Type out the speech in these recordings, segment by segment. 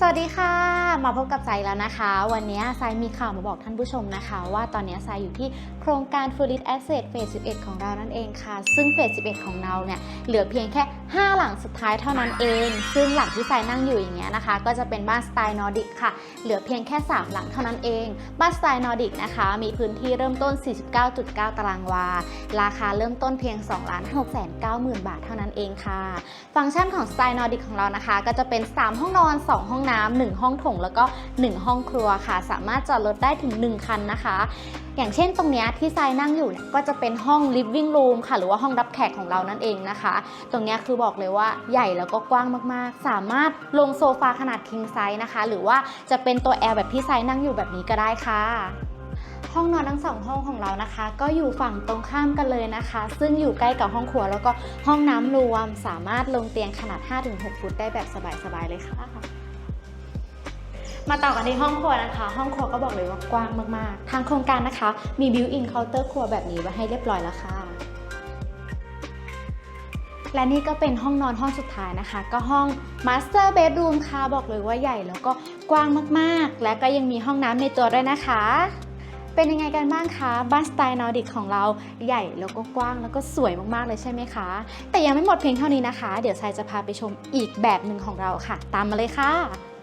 สวัสดีค่ะ มาพบกับไซแล้วนะคะ วันนี้ไซมีข่าวมาบอกท่านผู้ชมนะคะ ว่าตอนนี้ไซอยู่ที่โครงการ f u l l i t Asset เฟส11 ของเรานั่นเองค่ะ ซึ่งเฟส11 ของเราเนี่ยเหลือเพียงแค่ 5 หลังสุดท้ายเท่านั้นเอง ซึ่งหลังที่ไซนั่งอยู่อย่างเงี้ยนะคะ ก็จะเป็นบ้านสไตล์นอร์ดิกค่ะ เหลือเพียงแค่ 3 หลังเท่านั้นเอง บ้านสไตล์นอร์ดิกนะคะ มีพื้นที่เริ่มต้น 49.9 ตารางวา ราคาเริ่มต้นเพียง2 6 9 0 0 0 0 บาทเท่านั้นเองค่ะ ฟังก์ชันของสไตล์นอร์ดิกของเรานะคะ ก็จะเป็น 3 ห้องนอน 2 ห้องน้ำ1ห้องโถงแล้วก็ 1 ห้องครัวค่ะ สามารถจอดรถได้ถึง 1 คันนะคะ อย่างเช่นตรงนี้ที่ทรายนั่งอยู่เนี่ยก็จะเป็นห้อง living room ค่ะ หรือว่าห้องรับแขกของเรานั่นเองนะคะ ตรงนี้คือบอกเลยว่าใหญ่แล้วก็กว้างมากๆ สามารถลงโซฟาขนาด king size นะคะ หรือว่าจะเป็นตัว L แบบที่ทรายนั่งอยู่แบบนี้ก็ได้ค่ะห้องนอนทั้งสองห้องของเรานะคะ ก็อยู่ฝั่งตรงข้ามกันเลยนะคะ ซึ่งอยู่ใกล้กับห้องครัวแล้วก็ห้องน้ำรวม สามารถลงเตียงขนาด 5-6 ฟุตได้แบบสบายๆเลยค่ะ มาต่อกันที่ห้องครัวนะคะ ห้องครัวก็บอกเลยว่ากว้างมากๆ ทางโครงการนะคะ มีบิวอินเคาน์เตอร์ครัวแบบนี้ไว้ให้เรียบร้อยแล้วค่ะและนี่ก็เป็นห้องนอนห้องสุดท้ายนะคะ ก็ห้อง Master Bedroom ค่ะบอกเลยว่าใหญ่แล้วก็กว้างมากๆ และก็ยังมีห้องน้ำในตัวด้วยนะคะ เป็นยังไงกันบ้างคะ บ้านสไตล์นอร์ดิกของเราใหญ่แล้วก็กว้างแล้วก็สวยมากๆเลยใช่ไหมคะ แต่ยังไม่หมดเพียงเท่านี้นะคะ เดี๋ยวไซจะพาไปชมอีกแบบหนึ่งของเราค่ะ ตามมาเลยค่ะ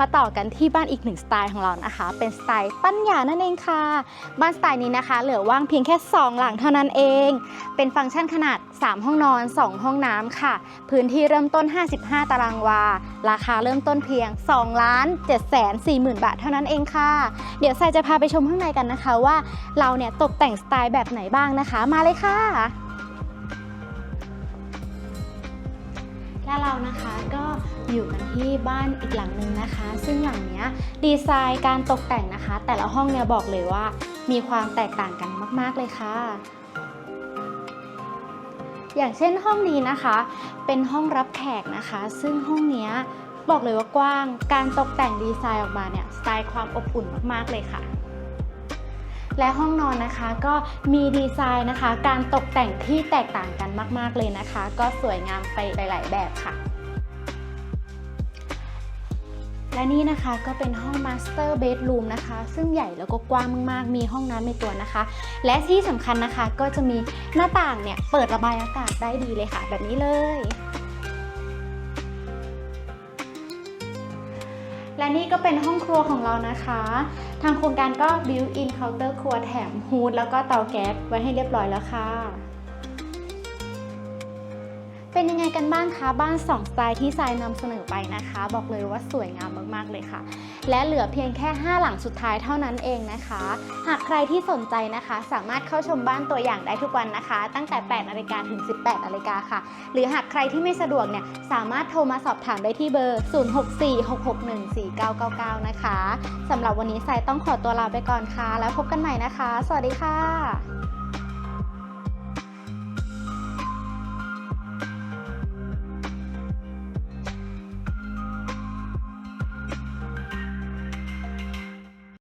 มาต่อกันที่บ้านอีกหนึ่งสไตล์ของเรานะคะ เป็นสไตล์ปัญญานั่นเองค่ะ บ้านสไตล์นี้นะคะ เหลือว่างเพียงแค่ 2 หลังเท่านั้นเอง เป็นฟังก์ชันขนาด 3 ห้องนอน 2 ห้องน้ำค่ะ พื้นที่เริ่มต้น 55 ตารางวา ราคาเริ่มต้นเพียง2ล้าน7แสน4หมื่นบาทเท่านั้นเองค่ะ เดี๋ยวไซจะพาไปชมข้างในกันนะคะว่า เราเนี่ยตกแต่งสไตล์แบบไหนบ้างนะคะ มาเลยค่ะ และเรานะคะก็อยู่กันที่บ้านอีกหลังหนึ่งนะคะ ซึ่งหลังเนี้ยดีไซน์การตกแต่งนะคะ แต่ละห้องเนี่ยบอกเลยว่า มีความแตกต่างกันมาก ๆ เลยค่ะ อย่างเช่นห้องนี้นะคะ เป็นห้องรับแขกนะคะ ซึ่งห้องเนี้ยบอกเลยว่ากว้าง การตกแต่งดีไซน์ออกมาเนี่ยสไตล์ความอบอุ่นมาก ๆ เลยค่ะ และห้องนอนนะคะก็มีดีไซน์นะคะ การตกแต่งที่แตกต่างกันมากๆเลยนะคะ ก็สวยงามไปหลาย ๆ แบบค่ะและนี่นะคะก็เป็นห้อง Master Bedroom นะคะ ซึ่งใหญ่แล้วก็กว้างมากๆ มีห้องน้ำในตัวนะคะ และที่สำคัญนะคะก็จะมีหน้าต่างเนี่ย เปิดระบายอากาศได้ดีเลยค่ะ แบบนี้เลย และนี่ก็เป็นห้องครัวของเรานะคะ ทางโครงการก็ built in counter ครัวแถมฮูดแล้วก็เตาแก๊สไว้ให้เรียบร้อยแล้วค่ะ เป็นยังไงกันบ้างคะบ้าน 2 สไตล์ที่ทรายนำเสนอไปนะคะ บอกเลยว่าสวยงามมากๆเลยค่ะ และเหลือเพียงแค่ 5 หลังสุดท้ายเท่านั้นเองนะคะ หากใครที่สนใจนะคะ สามารถเข้าชมบ้านตัวอย่างได้ทุกวันนะคะ ตั้งแต่ 8นาฬิกาถึง 18นาฬิกาค่ะ หรือหากใครที่ไม่สะดวกเนี่ยสามารถโทรมาสอบถามได้ที่เบอร์ 0646614999 นะคะสำหรับวันนี้ทรายต้องขอตัวลาไปก่อนค่ะ แล้วพบกันใหม่นะคะ สวัสดีค่ะ